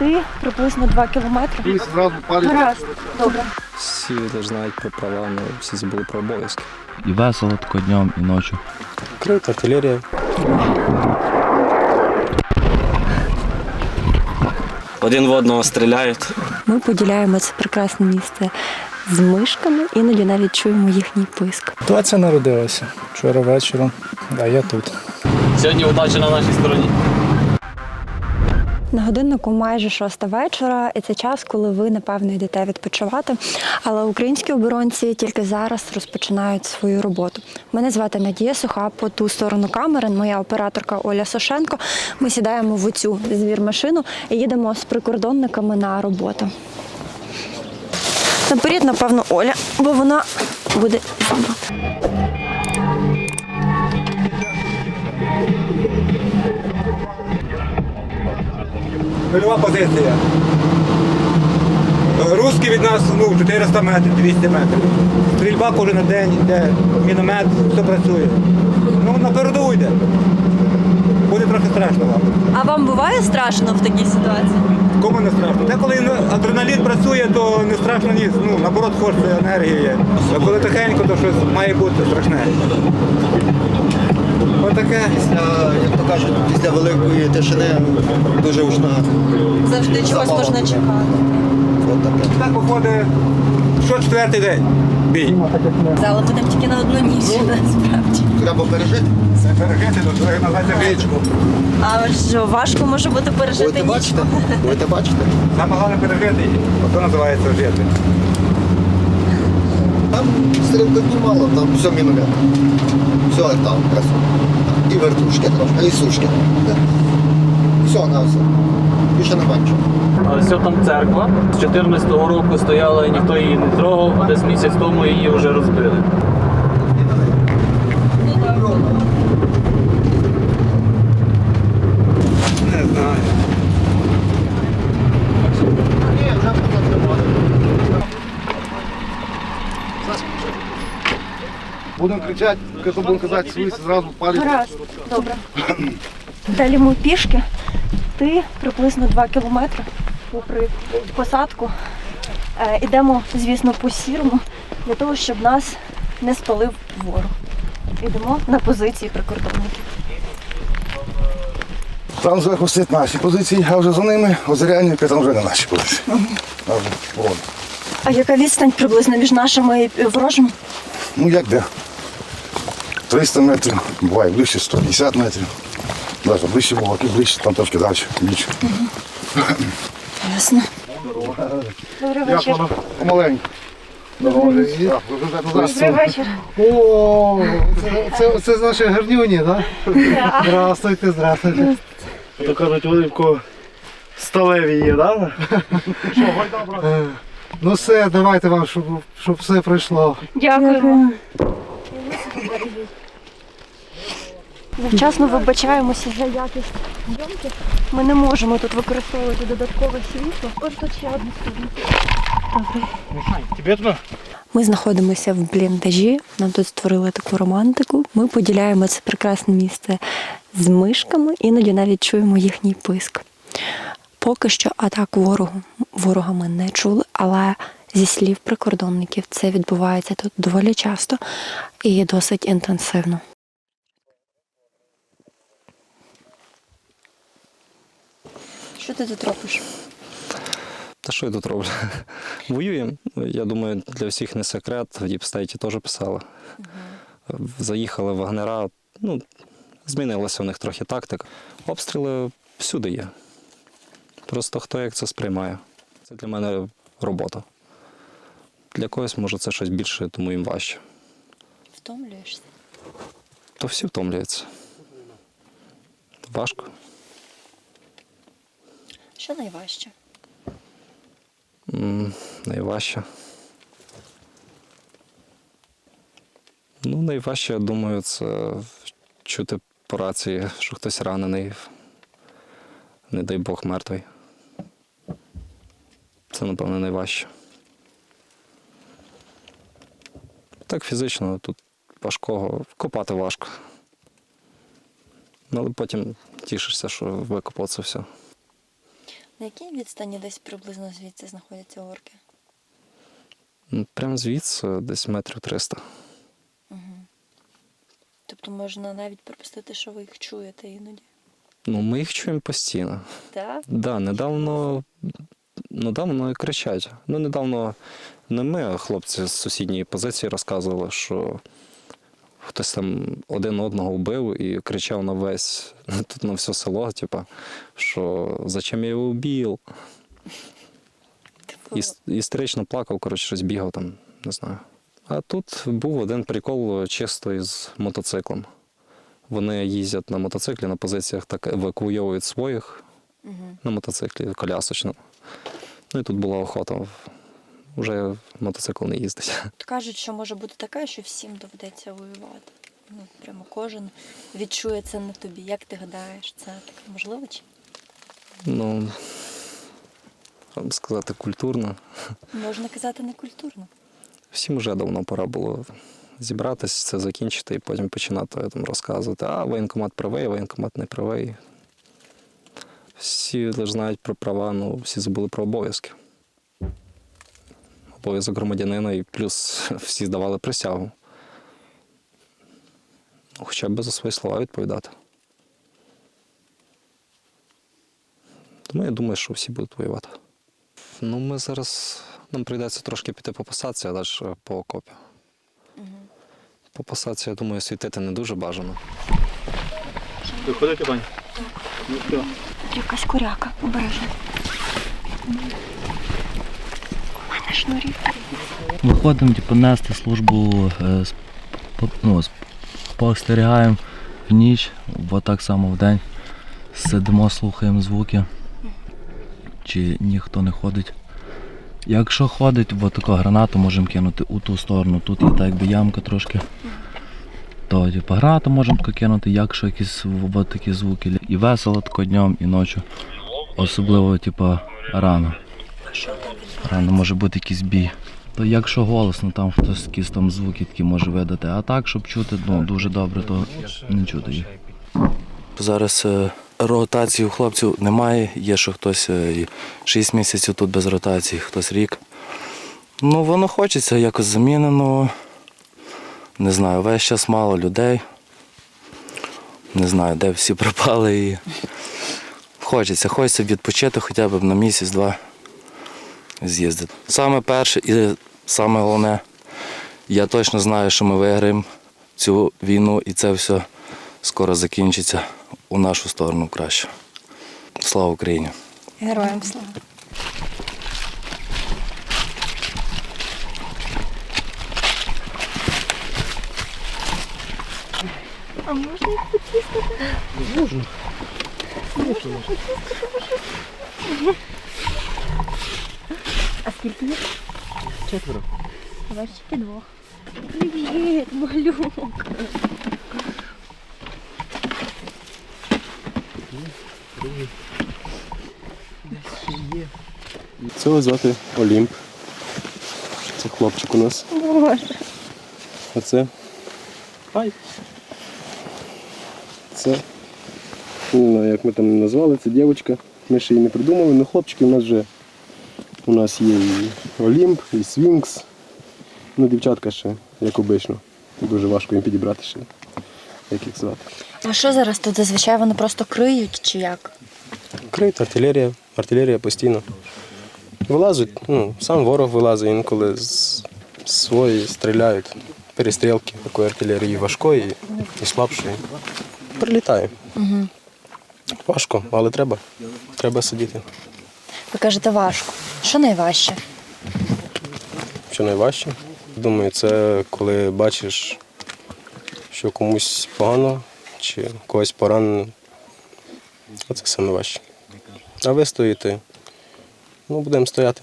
Ти приблизно 2 кілометри. І зразу. Гаразд. Добре. Всі теж знають про права, але всі забули про обов'язки. І весело тако днем, і ночі. Крит, артилерія. Один в одного стріляють. Ми поділяємо це прекрасне місце з мишками, іноді навіть чуємо їхній писк. Ситуація народилася вчора вечором, а я тут. Сьогодні удача на нашій стороні. На годиннику майже шоста вечора, і це час, коли ви напевно йдете відпочивати. Але українські оборонці тільки зараз розпочинають свою роботу. Мене звати Надія Суха. По ту сторону камери моя операторка Оля Сошенко. Ми сідаємо в оцю звірмашину і їдемо з прикордонниками на роботу. Наперед, напевно, Оля, бо вона буде знімати. Нульова позиція. Руски від нас ну, 400 метрів, 200 метрів. Стрільба кожен день йде, міномет, все працює. Ну, на передову йде. Буде трохи страшно вам. А вам буває страшно в такій ситуації? Кому не страшно? Те, коли адреналін працює, то не страшно ні. Ну, наоборот, хочеться енергія є. А коли тихенько, то щось має бути страшне. Отаке. Після, як то кажуть, після великої тишини дуже гучна. Завжди чогось можна чекати. От таке. Так виходить, що четвертий день бій. Але будемо тільки на одну ніч, насправді. Треба пережити. Це перегити до твоєї називається річку. А що важко може бути пережити Будете ніч? бачити? Будете бачити. Саме головне пережити її. Ото називається жити. Там стрілкотні мало, там все міномет. Все там працює. І вертушки трошки, і сушки. Все на все. Більше не бачу. Ось там церква. З 14-го року стояла, і ніхто її не трогав, а десь місяць тому її вже розбили. Не знаю. Будемо кричати, коли будемо казати свої, зразу палить. Гаразд, добре. Далі ми пішки. Ти приблизно 2 кілометри попри посадку. Е, Ідемо, звісно, по сірому для того, щоб нас не спалив ворог. Ідемо на позиції прикордонників. Там зверху стоять наші позиції, а вже за ними озеряння, там вже не наші позиції. Вже вон. А яка відстань приблизно між нашими і ворожими? Ну як де? 300 метрів, буває ближче 150 метрів. Навіть ближче було, і ближче, там трошки далі, більше. Ясно. Добрий вечір. Помаленьку. Добрий вечір. О, це, це, це з нашої гарнюні, так? Да? Здравствуйте, здравствуйте. То кажуть, оливко сталеві є, так? Да? Ну все, давайте вам, щоб, щоб все пройшло. Дякуємо. Завчасно вибачаємося за якість зйомки. Ми не можемо тут використовувати додаткове світло. Ось тут ще одна сторінка. Ми знаходимося в бліндажі. Нам тут створили таку романтику. Ми поділяємо це прекрасне місце з мишками, іноді навіть чуємо їхній писк. Поки що атак ворогу ворога ми не чули, але зі слів прикордонників це відбувається тут доволі часто і досить інтенсивно. Що ти тут робиш? Та що я тут роблю? Воюємо. Я думаю, для всіх не секрет. В Діпстейті теж писали. Заїхали вагнера. Ну, змінилася у них трохи тактика. Обстріли всюди є. Просто хто як це сприймає. Це для мене робота. Для когось, може, це щось більше, тому їм важче. Втомлюєшся. То всі втомлюються. Важко. Що найважче? М, Найважче. Ну, найважче, я думаю, це чути по рації, що хтось ранений, не дай Бог мертвий. Це, напевно, найважче. Так, фізично, тут важкого, копати важко. Ну, Але потім тішишся, що викопав це все. На якій відстані десь приблизно звідси знаходяться орки? Прямо звідси десь метрів 300. Угу. Тобто можна навіть припустити, що ви їх чуєте іноді. Ну, ми їх чуємо постійно. Так? Да, недавно, недавно кричать. Ну, недавно не ми, а хлопці з сусідньої позиції розказували, що хтось там один одного вбив і кричав на весь тут на все село, типа, що зачем я його вбив? Типу, І, істерично плакав, коротше, щось бігав там, не знаю. А тут був один прикол чисто із мотоциклом. Вони їздять на мотоциклі на позиціях, так евакуйовують своїх угу. на мотоциклі колясочно. Ну і тут була охота. Вже мотоцикл не їздить. Кажуть, що може бути таке, що всім доведеться воювати. Ну, прямо кожен відчує це на тобі. Як ти гадаєш, це таке можливо чи? Ну, сказати, культурно. Можна казати некультурно. Всім вже давно пора було зібратися, це закінчити і потім починати там, розказувати, а воєнкомат правий, воєнкомат не правий. Всі лише знають про права, ну всі забули про обов'язки. Обов'язок громадянина і плюс всі здавали присягу. Ну, Хоча б за свої слова відповідати. Тому я думаю, що всі будуть воювати. Ну, ми зараз нам прийдеться трошки піти по посадці, а далі по окопі. По посадці, я думаю, світити не дуже бажано. Виходите, пані? Якась куряка, обережно. У мене шнурівка. Виходимо, типу, нести службу, е, ну, спостерігаємо в ніч, бо так само в день. Сидимо, слухаємо звуки, чи ніхто не ходить. Якщо ходить, бо таку гранату можемо кинути у ту сторону, тут є так якби ямка трошки. То типу, гранату можемо таку кинути, якщо якісь от такі звуки. І весело тако днем, і ночі. Особливо, типу, рано. Рано може бути якийсь бій. То якщо голосно, там хтось якісь там звуки такі може видати. А так, щоб чути, ну дуже добре, то не чути їх. Зараз е, ротації у хлопців немає. Є, що хтось е, 6 місяців тут без ротації, хтось рік. Ну, воно хочеться якось замінено. Не знаю, весь час мало людей. Не знаю, де всі пропали. І... Хочеться, хочеться відпочити хоча б на місяць-два з'їздити. Саме перше і саме головне, я точно знаю, що ми виграємо цю війну і це все скоро закінчиться у нашу сторону краще. Слава Україні! Героям слава. А можна їх потіскати? Можна. Можна потіскати, можна. А скільки їх? Четверо. Бачиш, двох. Привіт, малюк. Цього звати Олімп. Це хлопчик у нас. Боже. А це. Ай. Це. Не знаю, як ми там назвали, це дівчинка. Ми ще її не придумали, але хлопчики у нас вже. У нас є і Олімп, і Свінкс. Ну, дівчатка ще, як обично. Дуже важко їм підібрати ще. Як їх звати. А що зараз тут зазвичай вони просто криють чи як? Крит, артилерія, артилерія постійно. Вилазить, ну, сам ворог вилазить, інколи з з свої стріляють. Перестрілки такої артилерії важкої і слабшої. Прилітає. Угу. Важко, але треба. Треба сидіти. Ви кажете важко. Що найважче? Що найважче? Думаю, це коли бачиш, що комусь погано чи когось поранено. Оце саме важче. А ви стоїте. Ну, будемо стояти.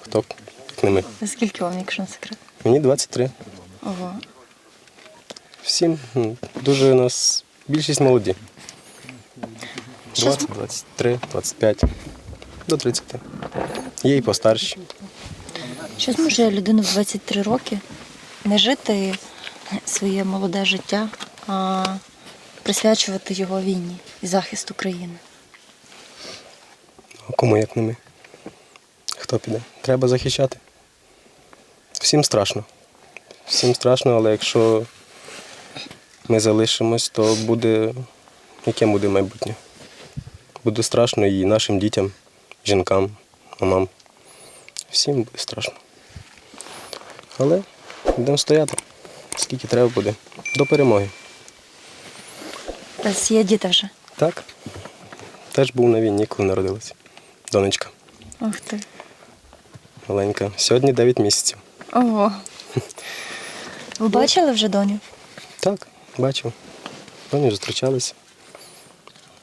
Хто? Як не ми. Скільки вам, якщо не секрет? Мені 23. Ого. Всім ну, дуже у нас більшість молоді. 20, 23, 25, до 30. Є і постарші. Що змушує людину в 23 роки не жити своє молоде життя, а присвячувати його війні і захисту країни? А кому як не ми? Хто піде? Треба захищати. Всім страшно. Всім страшно, але якщо ми залишимось, то буде яке буде майбутнє? Буде страшно і нашим дітям, жінкам, мамам. Всім буде страшно. Але будемо стояти. Скільки треба буде. До перемоги. У вас є діти вже. Так. Теж був на війні, коли народилася. Донечка Ух ти. маленька. Сьогодні 9 місяців. Ого. Ви бачили вже доню? Так, бачив. Вони зустрічалися.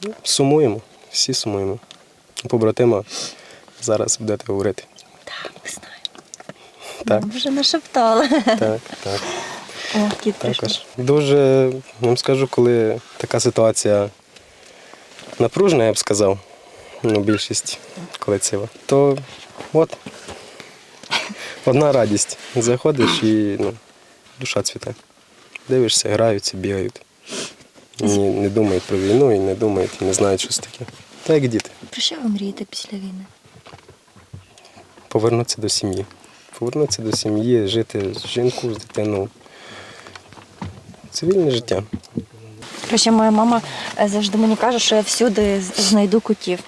Ну, Сумуємо, всі сумуємо. Побратима зараз будете говорити. Так, ми знаємо. Так, Ми вже нашептали. так, так. О, кіт. Також. Дуже вам скажу, коли така ситуація напружена, я б сказав, ну, більшість колектива, то от одна радість. Заходиш і ну, душа цвіте. Дивишся, граються, бігають. І не, думають про війну і не думають, і не знають, що таке. Так як діти. Про що ви мрієте після війни? Повернутися до сім'ї. Повернутися до сім'ї, жити з жінкою, з дитиною. Цивільне життя. Короче, моя мама е, завжди мені каже, що я всюди знайду котів.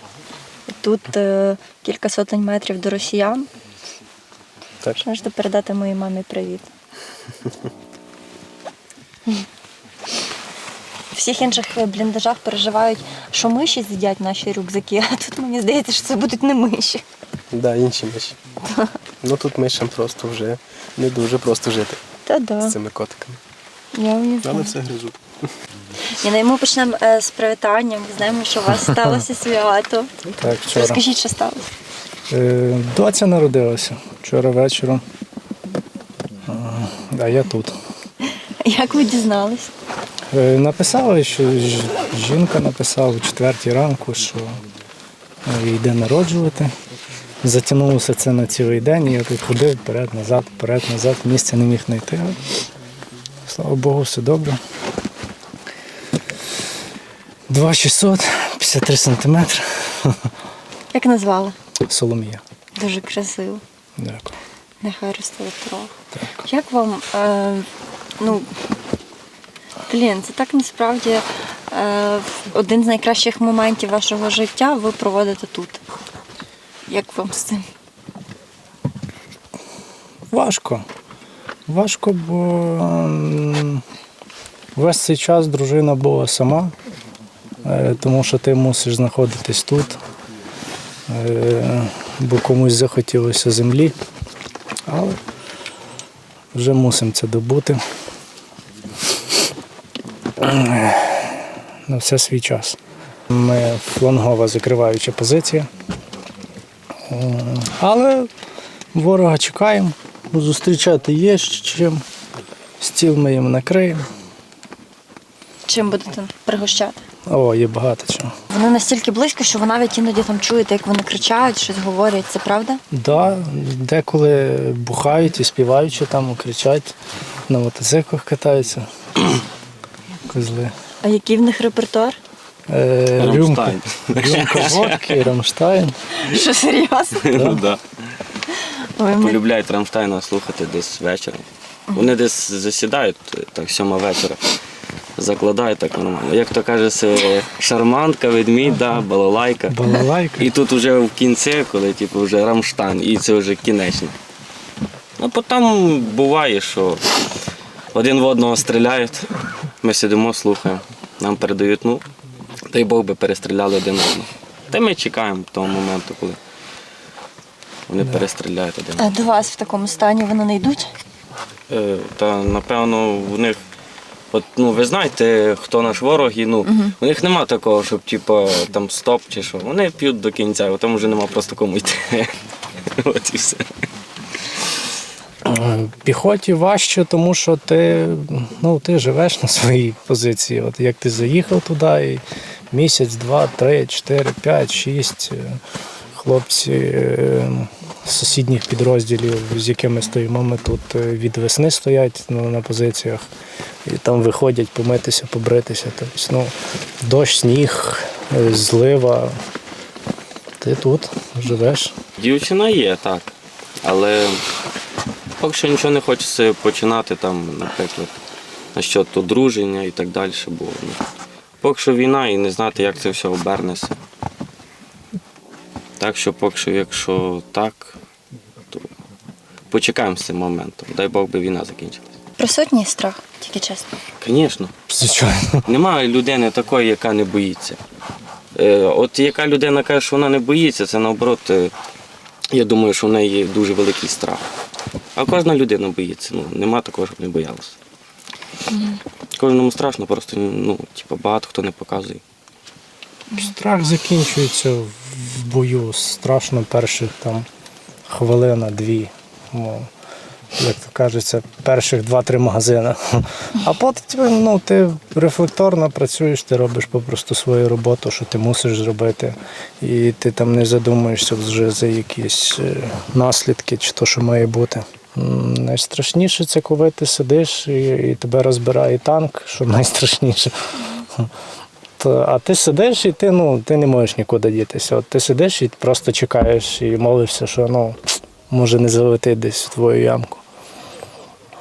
Тут е, кілька сотень метрів до росіян. Так. Можете передати моїй мамі привіт. В всіх інших е, бліндажах переживають, що миші з'їдять наші рюкзаки, а тут мені здається, що це будуть не миші. Да, інші миші. Ну тут мишам просто вже не дуже просто жити Та да, з цими котиками. я не Але знаю. все гризуть. Ну, і ми почнемо е, з привітанням. Знаємо, що у вас сталося свято. Так, вчора. Розкажіть, що сталося. Е, Доця народилася вчора вечором. А я тут. Як ви дізнались? Е, Написали, що жінка написала о четвертій ранку, що е, йде народжувати. Затягнулося це на цілий день, і я тут ходив вперед, назад, вперед, назад, місця не міг знайти. Слава Богу, все добре. 2600, 53 сантиметри. Як назвали? Соломія. Дуже красиво. Дякую. Нехай росте трохи. Як вам, е, ну, блін, це так насправді е, один з найкращих моментів вашого життя ви проводите тут. Як вам з цим? Важко. Важко, бо весь цей час дружина була сама, е, тому що ти мусиш знаходитись тут, е, бо комусь захотілося землі. Але вже мусимо це добути. На все свій час. Ми флангова закриваюча позиція. Але ворога чекаємо. Зустрічати є з чим. Стіл ми їм накриємо. Чим будете пригощати? О, є багато чого. Вони настільки близько, що ви навіть іноді там чуєте, як вони кричають, щось говорять. Це правда? Да, деколи бухають і співаючи там, кричать, на мотоциклах катаються. Козли. А який в них репертуар? Е, рюмка, Рамштайн. рюмка водки, Рамштайн. Що серйозно? Ну, да. Ой, ми- Полюбляють Рамштайна слухати десь вечором. Вони десь засідають, так, сьома вечора. Закладають так нормально. Як то каже, це шарманка, ведмідь, да, балалайка. Балалайка. І тут вже в кінці, коли типу, вже Рамштайн, і це вже кінечно. А потім буває, що один в одного стріляють, ми сидимо, слухаємо, нам передають, ну, дай Бог би перестріляли один одного. Та ми чекаємо того моменту, коли вони перестріляють один. А до вас в такому стані вони не йдуть? Е, Та напевно в них. От, ну, ви знаєте, хто наш ворог, і ну, у них нема такого, щоб типу, там стоп чи що. Вони п'ють до кінця, а там вже нема просто кому йти. От і все. Піхоті важче, тому що ти, ну, ти живеш на своїй позиції. От як ти заїхав туди, і місяць, два, три, чотири, п'ять, шість е, хлопці е, з сусідніх підрозділів, з якими стоїмо, ми тут е, від весни стоять на, на позиціях, і там виходять помитися, побритися. Тобто, ну, дощ, сніг, злива. ти тут живеш. Дівчина є, так. Але поки що нічого не хочеться починати, там, наприклад, насчет одруження і так далі. Бо ну, поки що війна і не знати, як це все обернеться. Так що поки що, якщо так, то почекаємо з цим моментом. Дай Бог би війна закінчилась. Присутній страх, тільки чесно. Звісно. Звичайно. Немає людини такої, яка не боїться. Е, От яка людина каже, що вона не боїться, це наоборот, е, я думаю, що в неї дуже великий страх. А кожна людина боїться. Ну, нема такого, щоб не боялася. Кожному страшно, просто ну, типу, багато хто не показує. Страх закінчується в бою. Страшно перших там хвилина, дві. Ну, як то кажеться, перших два-три магазини. А потім ну, ти рефлекторно працюєш, ти робиш попросту свою роботу, що ти мусиш зробити. І ти там не задумуєшся вже за якісь е, наслідки чи то, що має бути. Найстрашніше це коли ти сидиш і, і тебе розбирає танк, що найстрашніше. А ти сидиш і ти, ну, ти не можеш нікуди дітися. От ти сидиш і просто чекаєш і молишся, що ну, може не залетить десь в твою ямку.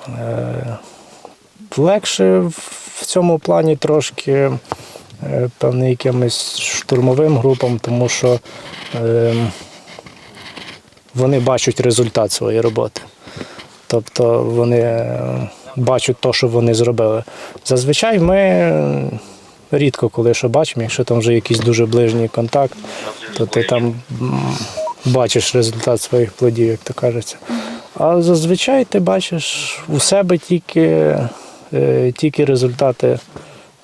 Е, легше в- цьому плані трошки, е, певне, якимось штурмовим групам, тому що е, вони бачать результат своєї роботи. Тобто вони е, бачать те, що вони зробили. Зазвичай ми е, рідко коли що бачимо, якщо там вже якийсь дуже ближній контакт, то ти там бачиш результат своїх плодів, як то кажеться. А зазвичай ти бачиш у себе тільки, е, тільки результати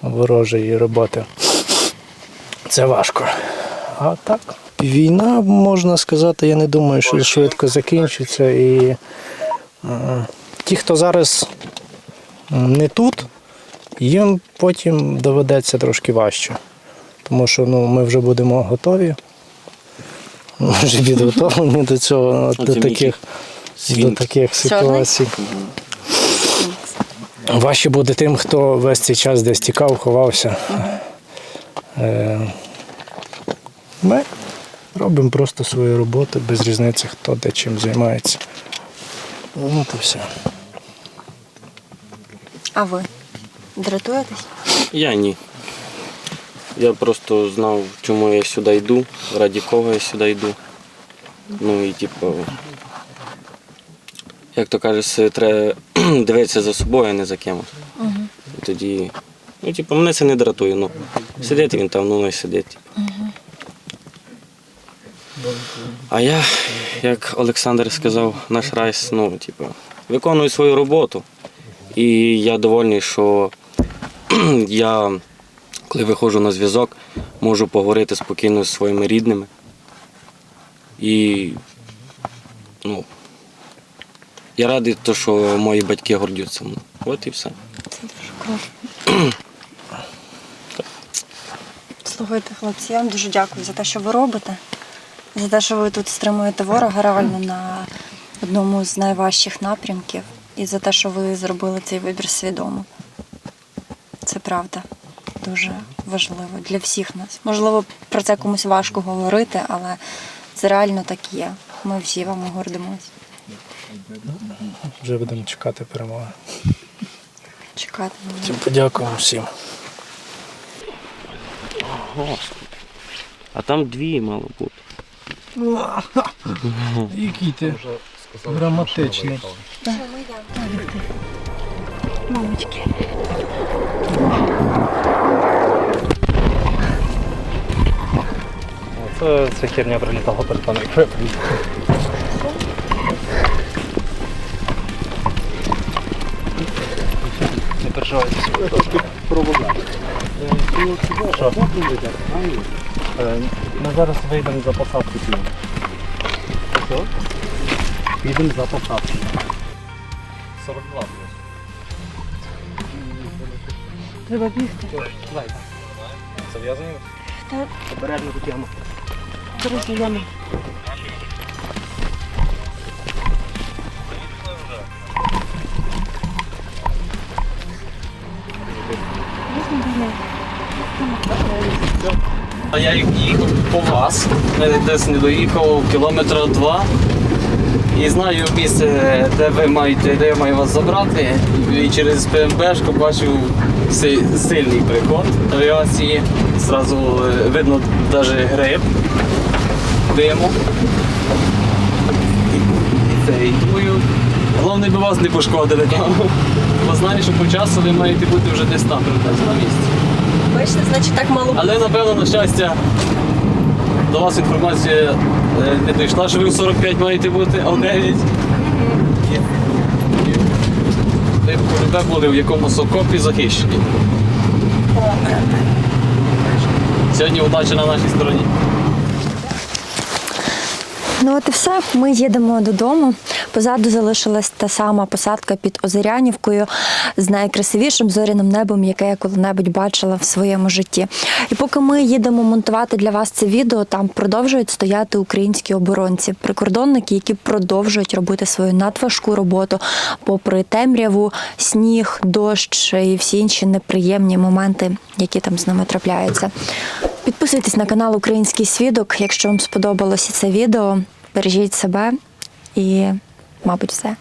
ворожої роботи. Це важко. А так, війна, можна сказати, я не думаю, що швидко закінчиться. І ті, хто зараз не тут, їм потім доведеться трошки важче. Тому що ну, ми вже будемо готові. Ми вже підготовлені до цього, до таких, до таких ситуацій. Важче буде тим, хто весь цей час десь тікав, ховався. Е, Ми робимо просто свою роботу, без різниці, хто де чим займається. Ну, то все. А ви дратуєтесь? Я ні. Я просто знав, чому я сюди йду, раді кого я сюди йду. Ну і типу, як то кажеться, треба дивитися за собою, а не за кимось. І тоді, ну, типу, мене це не дратує. Ну, сидить він там, ну ну і сидить. Типу. А я, як Олександр сказав, наш райс, ну, типу, виконую свою роботу. І я довольний, що я, коли виходжу на зв'язок, можу поговорити спокійно зі своїми рідними. І ну, я радий, то, що мої батьки гордяться мною. От і все. Це дуже круто. Слухайте, хлопці, я вам дуже дякую за те, що ви робите, за те, що ви тут стримуєте ворога реально на одному з найважчих напрямків, і за те, що ви зробили цей вибір свідомо. Це правда дуже важливо для всіх нас. Можливо, про це комусь важко говорити, але це реально так є. Ми всі вами гордимось. Вже будемо чекати перемоги. Чекати. Подякуємо всім. А там дві мало бути. Який ти граматичний. Мамочки. Це, це херня прилітала перед паном. Не переживайте. Що? Е, Ми зараз вийдемо за посадку пів. Що? Підемо за посадку. 42 плюс. Треба бігти. Давай. Зав'язані? Так. Обережно до тягну. Дорожньо я їхав по вас, е, десь не доїхав кілометра два. І знаю місце, де ви маєте, де я маю вас забрати. І через ПМБшку бачу сильний приход авіації. Зразу е, видно навіть гриб диму. І думаю, головне би вас не пошкодили. Бо знаю, що по часу ви маєте бути вже десь там приблизно на місці. Бачите, значить так мало Але напевно, на щастя, до вас інформація е, не дійшла, що ви в 45 маєте бути, а в 9. І- і Ви були в якомусь окопі захищені. Сьогодні удача на нашій стороні. Ну от і все. Ми їдемо додому. Позаду залишилась та сама посадка під Озерянівкою з найкрасивішим зоряним небом, яке я коли-небудь бачила в своєму житті. І поки ми їдемо монтувати для вас це відео, там продовжують стояти українські оборонці, прикордонники, які продовжують робити свою надважку роботу, попри темряву, сніг, дощ і всі інші неприємні моменти, які там з ними трапляються. Підписуйтесь на канал Український Свідок, якщо вам сподобалося це відео. Бережіть себе і, мабуть, все.